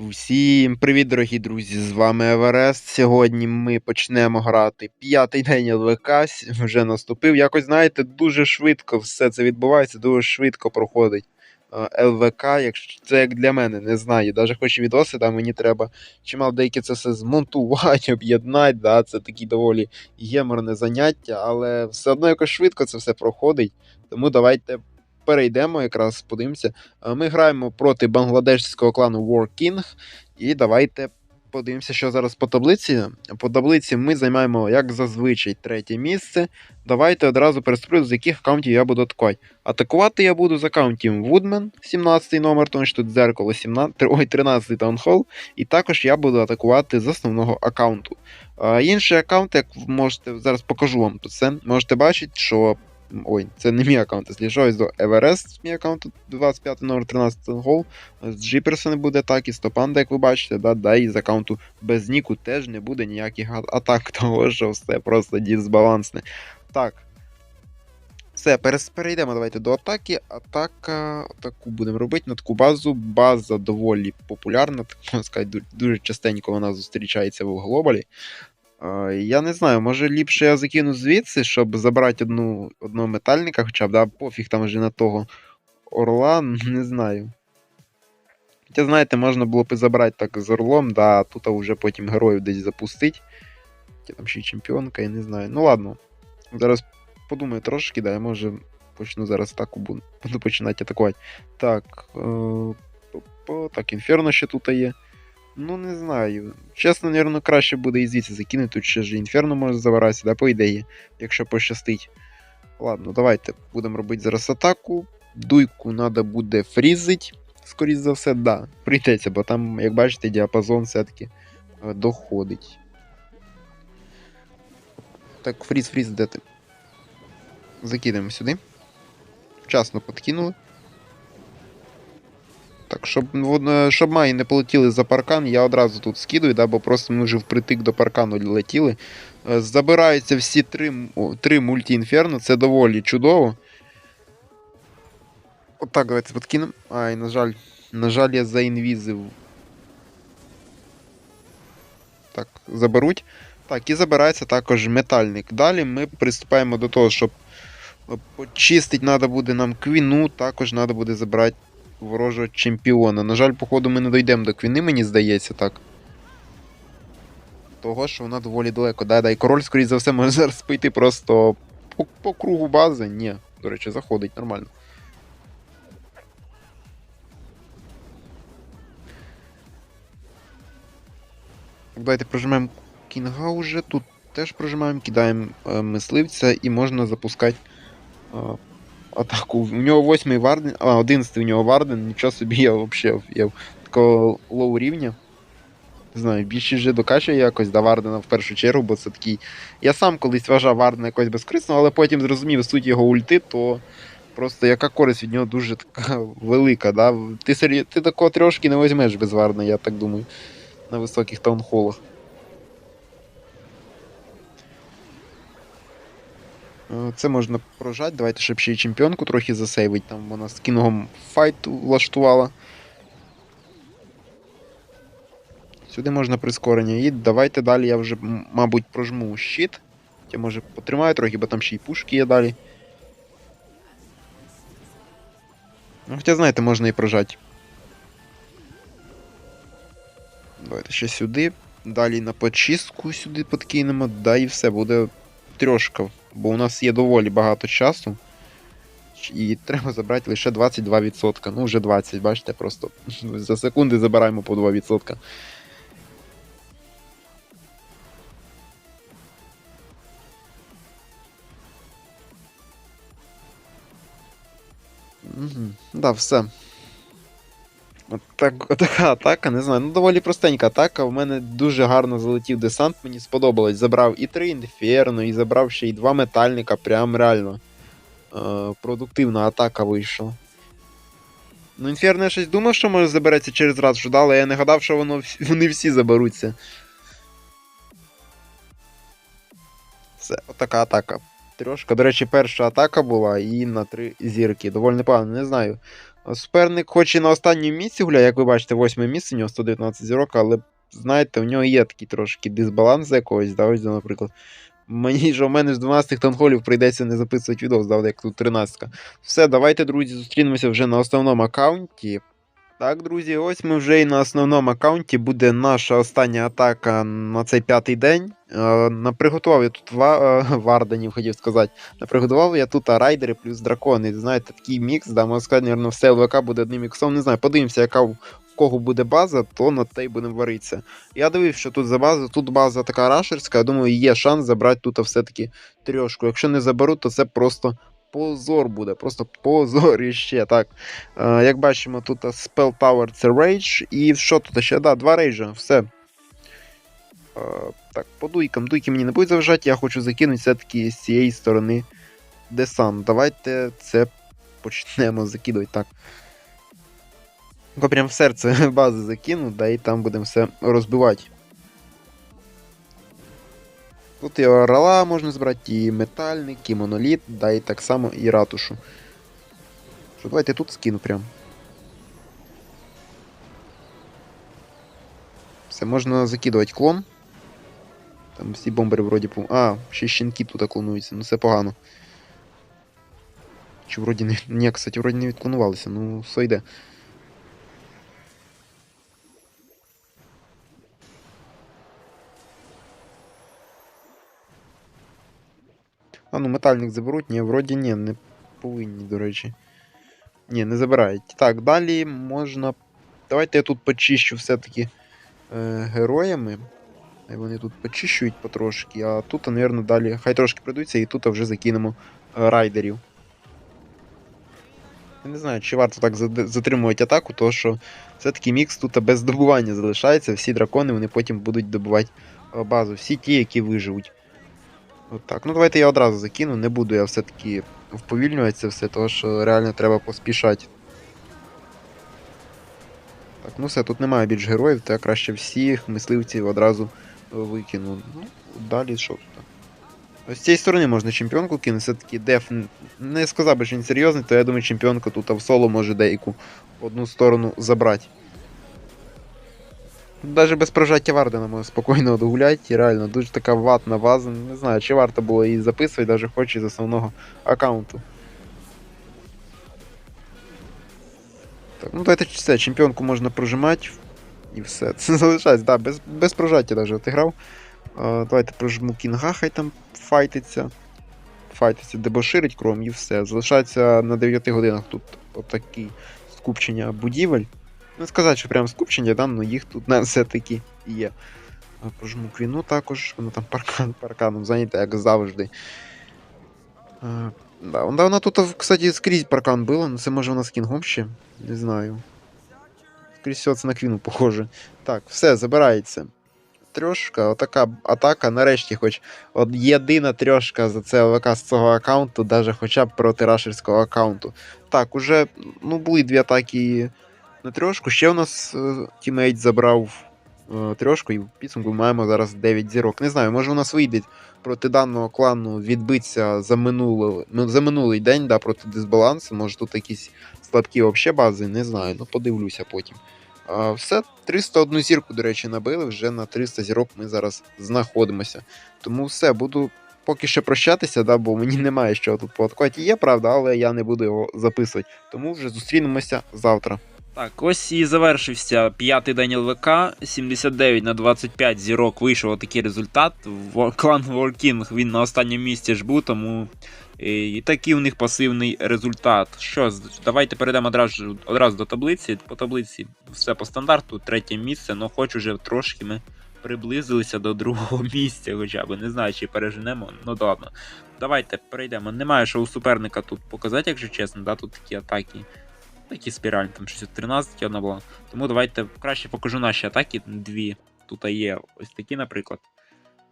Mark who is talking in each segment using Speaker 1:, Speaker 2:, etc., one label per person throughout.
Speaker 1: Всім привіт, дорогі друзі! З вами Еверест. Сьогодні ми почнемо грати п'ятий день ЛВК. Вже наступив. Якось, знаєте, дуже швидко все це відбувається, дуже швидко проходить е, ЛВК. Якщо це як для мене, не знаю. Навіть хоч і відоси, там мені треба чимало деякі це все змонтувати, об'єднати. Да? Це такі доволі геморне заняття, але все одно якось швидко це все проходить. Тому давайте перейдемо, якраз подивимося. Е, Ми граємо проти бангладешського клану War King. І давайте подивимося, що зараз по таблиці. По таблиці ми займаємо, як зазвичай, третє місце. Давайте одразу переступлю, з яких аккаунтів я буду атакувати. Атакувати я буду з аккаунтів Woodman, 17 номер, тому що тут дзеркало 17, ой, 13 таунхол. І також я буду атакувати з основного аккаунту. Інший аккаунт, як можете, зараз покажу вам це. Можете бачити, що. Ой, це не мій аккаунт, зліжаюсь до Everest, мій аккаунт тут 25 номер 13 гол. З Джіперса не буде атаки, з Топанда, як ви бачите, да, да, і з аккаунту без Ніку теж не буде ніяких атак, того що все просто дисбалансне. Так. Все, перейдемо давайте до атаки. Атака. Атаку будемо робити на таку базу. База доволі популярна, так можна сказати, дуже частенько вона зустрічається в глобалі. Я не знаю, може ліпше я закину звідси, щоб забрати одну, одного метальника, хоча б, да, пофіг там вже на того орла, не знаю. Хоча, знаєте, можна було б і забрати так з орлом, да, а тут вже потім героїв десь запустить. Хоча там ще й чемпіонка, я не знаю. Ну ладно. Зараз подумаю трошки, да, я може почну зараз атаку, буду, починати атакувати. Так. Е, так, інферно ще тут є. Ну, не знаю. Чесно, мабуть, краще буде і звідси закинути. Тут ще ж інферно може забиратися, да, по ідеї, якщо пощастить. Ладно, давайте будемо робити зараз атаку. Дуйку треба буде фрізить. Скоріше за все, да. Прийдеться, бо там, як бачите, діапазон все-таки е, доходить. Так, фріз, фріз, де ти? Закидаємо сюди. Вчасно подкинули. Так, щоб, вон- щоб маї не полетіли за паркан, я одразу тут скидую, да, бо просто ми вже впритик до паркану летіли. Е, Забираються всі три, три мульті-інферно, це доволі чудово. Отак, давайте подкинемо. Ай, на жаль, на жаль, я заінвізив. Так, заберуть. Так, і забирається також метальник. Далі ми приступаємо до того, щоб е, почистити треба буде нам квіну, також треба буде забрати ворожого чемпіона. На жаль, походу, ми не дійдемо до квіни, мені здається, так. Того, що вона доволі далеко. Да, да, і король, скоріш за все, може зараз пойти просто по, по кругу бази. Ні, до речі, заходить нормально. Давайте прожимаємо кінга уже. Тут теж прожимаємо, кидаємо е, мисливця і можна запускати е, атаку. У нього 8 Варден, а 11 у нього Варден, нічого собі я взагалі я такого лоу рівня. Не знаю, більше вже докачує якось до Вардена в першу чергу, бо це такий. Я сам колись вважав Вардена якось безкорисного, але потім зрозумів суть його ульти, то просто яка користь від нього дуже така велика. Да? Ти, сері... ти такого трошки не візьмеш без Вардена, я так думаю, на високих таунхолах. Це можна прожати. Давайте, щоб ще й чемпіонку трохи засейвить. Там вона з кінгом файт влаштувала. Сюди можна прискорення. І давайте далі я вже, мабуть, прожму щит. Я може потримаю трохи, бо там ще й пушки є далі. Ну, хоча, знаєте, можна і прожати. Давайте ще сюди. Далі на почистку сюди подкинемо. Да, і все, буде трьошка. Бо у нас є доволі багато часу. І треба забрати лише 22%. Ну, вже 20, бачите, просто за секунди забираємо по 2%. Угу. Да, все. От так, така атака, не знаю. Ну, доволі простенька атака. В мене дуже гарно залетів десант, мені сподобалось. Забрав і три інферно, і забрав ще й два метальника. Прям реально. Е, продуктивна атака вийшла. Ну, інферно я щось думав, що може забереться через раз що але я не гадав, що воно, вони всі заберуться. Все, отака атака. Трьошка. До речі, перша атака була і на три зірки. Доволі непогано, не знаю. Суперник, хоч і на останньому місці гуляє, як ви бачите, восьме місце, у нього 119 зірок, але знаєте, у нього є такий трошки дисбаланс якогось, да, ось, наприклад. Мені ж у мене з 12 танголів прийдеться не записувати відео, здав, як тут 13. Все, давайте, друзі, зустрінемося вже на основному аккаунті. Так, друзі, ось ми вже і на основному аккаунті буде наша остання атака на цей п'ятий день. Е, наприготував я тут е, варданів, хотів сказати. Наприготував я тут райдери плюс дракони. Знаєте, такий мікс, да, можна сказати, мабуть, все ЛВК буде одним міксом. Не знаю, подивимося, яка в кого буде база, то на те й будемо варитися. Я дивився, що тут за база, тут база така рашерська, я думаю, є шанс забрати тут все-таки трьошку. Якщо не заберу, то це просто позор буде, просто позоріще. Так. Е, як бачимо, тут Spell Tower це рейдж. І що тут ще? Да, два рейджа, все. Е, так, по дуйкам. Дуйки мені не будуть заважати, я хочу закинути все-таки з цієї сторони десант. Давайте це почнемо закидувати так. Прям в серце бази закину, да і там будемо все розбивати. Тут і орала можна збирати, і метальник, і моноліт, да і так само і ратушу. Що, давайте тут скину прям. Все, можна закидувати клон. Там всі бомбери вроді по. А, ще щенки тут клонуються, ну це погано. Чи вроді не. Ні, кстати, вроді не відклонувалися, ну все йде. А ну метальник заберуть? Ні, вроді ні, не повинні, до речі. Ні, не забирають. Так, далі можна. Давайте я тут почищу все-таки е, героями. Вони тут почищують потрошки, а тут, мабуть, далі. Хай трошки прийдуться і тут вже закинемо е, райдерів. Я не знаю, чи варто так затримувати атаку, тому що все-таки мікс тут без добування залишається. Всі дракони вони потім будуть добувати е, базу. Всі ті, які виживуть. От так. Ну давайте я одразу закину, не буду я все-таки вповільнювати це все, тому що реально треба поспішати. Так, ну все, тут немає більш героїв, то я краще всіх мисливців одразу е, викину. Ну, далі що тут? З цієї сторони можна чемпіонку кинути, все-таки деф не сказав би, що він серйозний, то я думаю, чемпіонка тут в соло може деяку одну сторону забрати. Навіть без прожаття Вардена можна спокійно догуляти, і реально дуже така ватна база. Не знаю, чи варто було її записувати, навіть хоч із основного аккаунту. Так, ну давайте все, чемпіонку можна прожимати. І все. Це залишається, да, без, без прожаття навіть отиграв. А, давайте прожму кінга, хай там файтиться. Файтиться, дебоширить кром і все. Залишається на 9 годинах тут отакі скупчення будівель. Не сказати, що прям скупчення, да, але їх тут на все-таки є. Прожму квіну також, воно там паркан, парканом зайнята, як завжди. А, да, вона, вона тут, кстати, скрізь паркан була, ну це може вона з кінгом ще. Не знаю. Скоріше всього, це на квіну похоже. Так, все, забирається. Трьошка, отака атака, нарешті, хоч от єдина трьошка за це ЛВК з цього аккаунту, даже хоча б проти рашерського аккаунту. Так, уже ну, були дві атаки на трьошку. Ще у нас е, тімейт забрав е, трьошку, і в підсумку маємо зараз 9 зірок. Не знаю, може у нас вийде проти даного клану відбитися за минулий, ну, за минулий день, да, проти дисбалансу. Може тут якісь слабкі вообще бази, не знаю, ну подивлюся потім. Все, 301 зірку, до речі, набили. Вже на 300 зірок ми зараз знаходимося. Тому все, буду поки що прощатися, да, бо мені немає що тут пооткувати. Є, правда, але я не буду його записувати. Тому вже зустрінемося завтра.
Speaker 2: Так, ось і завершився п'ятий день ЛВК. 79 на 25 зірок вийшов отакий результат. Клан Воркінг він на останньому місці ж був, тому е, і такий у них пасивний результат. Що, давайте перейдемо одразу, одразу до таблиці. По таблиці все по стандарту, третє місце, але хоч уже трошки ми приблизилися до другого місця, хоча б не знаю, чи переженемо. Ну ладно. Давайте перейдемо. Немає що у суперника тут показати, якщо чесно, да, тут такі атаки. Такі спіральні, там щось 13 одна була. Тому давайте краще покажу наші атаки. Дві. Тут є ось такі, наприклад.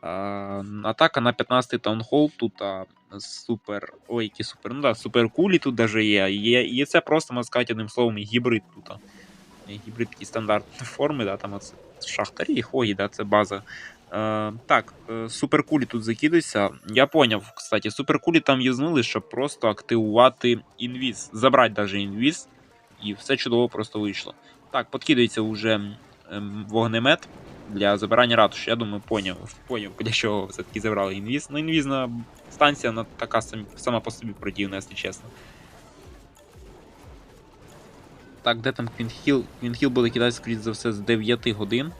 Speaker 2: А, атака на 15-й таунхол. Тут а, супер. Ой, які супер. Ну да, супер кулі тут даже є. є. І це просто, можна сказати, одним словом, гібрид тут. а. Гібрид такі стандартні форми, да, там оце шахтарі і хогі, да, це база. Е, так, е, суперкулі тут закидуються. Я поняв, кстати, суперкулі там юзнули, щоб просто активувати інвіз. Забрати даже інвіз.
Speaker 1: І все чудово просто вийшло. Так, подкидується вже ем, вогнемет для забирання ратуш. Я думаю, поняв, поняв, для чого все-таки забрали інвіз. Ну, інвізна станція вона така сам, сама по собі противна, якщо чесно. Так, де там Квінхіл? Квінхіл буде кидати, скоріш за все, з 9 годин.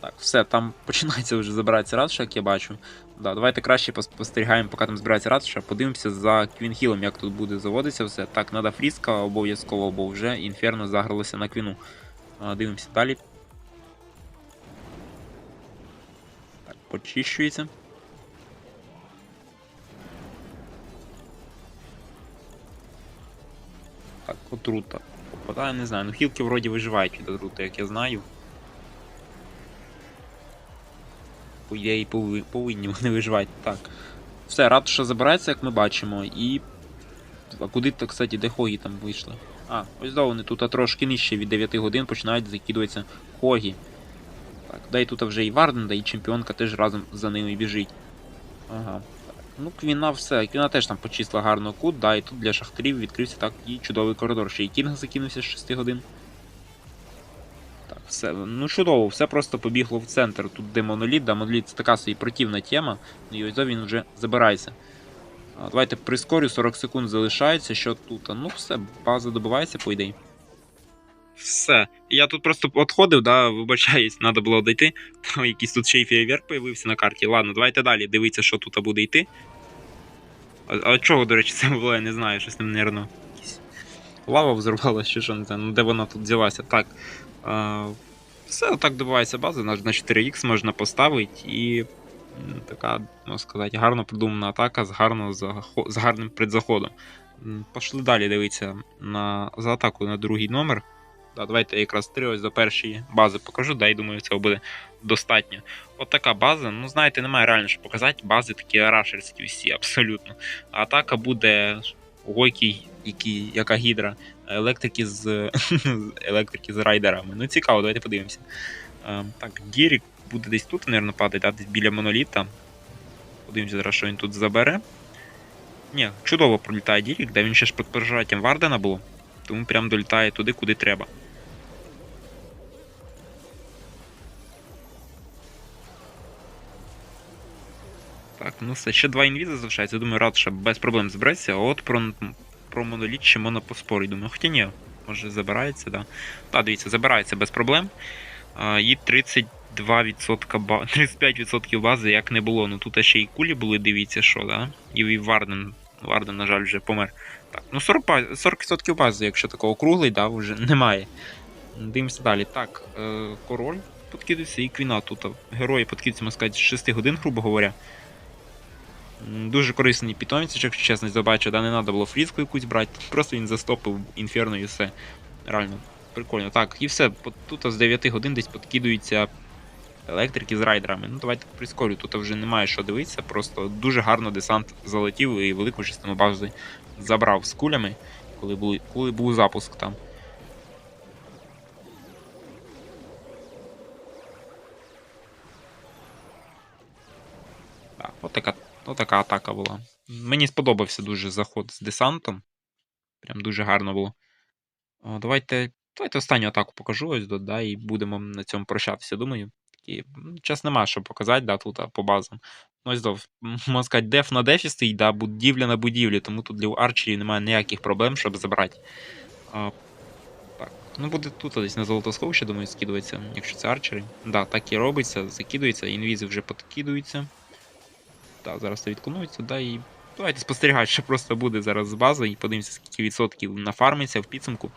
Speaker 1: Так, все, там починається вже забиратися ратуша, як я бачу. Да, давайте краще поспостерігаємо, поки там збирається ратуша. Подивимося за Квінхілом, як тут буде заводитися все. Так, треба фріска обов'язково, бо вже інферно загралося на квіну. Дивимося далі. Так, почищується. Так, отрута. Попадає, не знаю. Ну хілки вроді виживають від отрути, як я знаю. По ідеї повинні вони виживати. Так. Все, ратуша забирається, як ми бачимо, і. А куди то, кстати, де хогі там вийшли? А, ось да, вони тут трошки нижче від 9 годин починають закидуватися хогі. Так, да і тут вже і Варденда, і чемпіонка теж разом за ними біжить. Ага. Ну, Квіна все. Квіна теж там почисла гарно кут, да, і тут для шахтарів відкрився так і чудовий коридор. Ще й Кінг закинувся з 6 годин. Все. Ну чудово, все просто побігло в центр. Тут де моноліт, да, моноліт це така собі противна тема, і ось він вже забирається. Давайте прискорю, 40 секунд залишається. Що тут? Ну все, база добивається, по ідеї. Все. Я тут просто відходив, да, вибачаюсь, треба було дойти. Там якийсь тут ще й фейерверк появився на карті. Ладно, давайте далі. Дивіться, що тут буде йти. А, а чого, до речі, це було, я не знаю, щось там, нервно. Лава взорвалася, чи що не знаю, ну де вона тут взялася. Так. А, все отак добувається база, на на 4х можна поставити і така, можна сказати, гарно придумана атака з, гарно з гарним предзаходом. Пошли далі дивитися на, за атаку на другий номер. Да, давайте я якраз три ось до першої бази покажу, да, і думаю, цього буде достатньо. От така база, ну знаєте, немає реально що показати. Бази такі рашерські усі, абсолютно. Атака буде Гойкий, який, яка гідра, електрики з електрики з райдерами. Ну цікаво, давайте подивимося. Е, так, Гірік буде десь тут, мабуть, падати, да? десь біля моноліта. Подивимося зараз, що він тут забере. Ні, чудово пролітає Дірік, де він ще ж під прожаттям Вардена було. Тому прям долітає туди, куди треба. Так, ну все, ще два інвіза залишається. Думаю, ратуша без проблем збереться, от про, про моноліт ще можна. Думаю, хоча ні, може забирається, да. Так, дивіться, забирається без проблем. І 32% ба... 35% бази як не було. Ну тут ще і кулі були, дивіться, що, да. І і Варден. Варден, на жаль, вже помер. Так, ну 40%, 40% бази, якщо такого круглий, да, вже немає. Дивимося далі. Так, е, король подкидується і квіна тут. Герої подкидуються, можна сказати, з 6 годин, грубо говоря. Дуже корисний питомець, якщо чесно, забачу, да, не треба було фрізку якусь брати, просто він застопив інферно і все. Реально, прикольно. Так, і все. Тут з 9 годин десь подкидуються електрики з райдерами. Ну, давайте прискорю, тут вже немає що дивитися, просто дуже гарно десант залетів і велику частину бази забрав з кулями, коли, були, коли був запуск там. Так, отака, отака атака була. Мені сподобався дуже заход з десантом. Прям дуже гарно було. О, давайте, давайте останню атаку покажу ось да, і будемо на цьому прощатися, думаю. Такі, час нема що показати, да, тут а, по базам. Ну, ось до, можна сказати, деф на дефі стоїть, да, будівля на будівлі, тому тут для арчерів немає ніяких проблем, щоб забрати. А, так, ну буде тут десь на золотосховище, думаю, скидується, якщо це арчери. Да, так і робиться, закидується, інвізи вже подкидуються. Так, зараз це відклонується, да, і давайте спостерігати, що просто буде зараз з бази, і подивимося, скільки відсотків нафармиться в підсумку.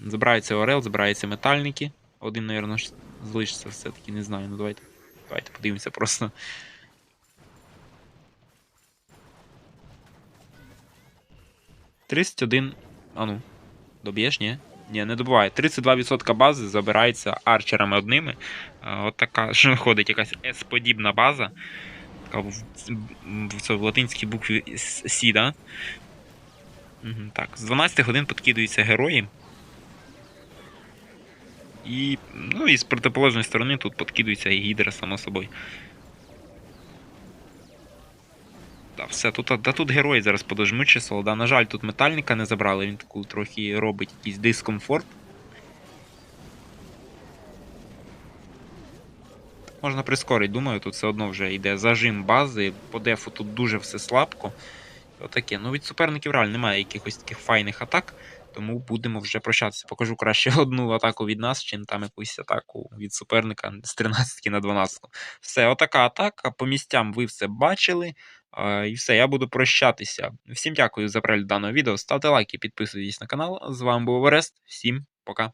Speaker 1: Забирається Орел, забираються метальники. Один, мабуть, залишиться все-таки, не знаю. Ну давайте. Давайте подивимося просто. Тридцять один. А ну. Доб'єш, ні? Ні, не добуває. 32% бази забирається арчерами одними. А, От така ж виходить якась S-подібна база. Така в, в, це латинській букві Сі, да? Так, з 12 годин підкидуються герої. І, ну, і з протиположної сторони тут підкидується і гідра, само собою. Да, все, тут, да, тут герої зараз подожмуть число. Да, на жаль, тут метальника не забрали, він таку трохи робить якийсь дискомфорт. Можна прискорити, думаю, тут все одно вже йде зажим бази. По дефу тут дуже все слабко. Отаке. Ну, від суперників реально немає якихось таких файних атак, тому будемо вже прощатися. Покажу краще одну атаку від нас, чим там якусь атаку від суперника з 13 на 12. Все, отака атака. По місцям ви все бачили. І все, я буду прощатися. Всім дякую за перегляд даного відео. Ставте лайки, підписуйтесь на канал. З вами був Орест. Всім пока.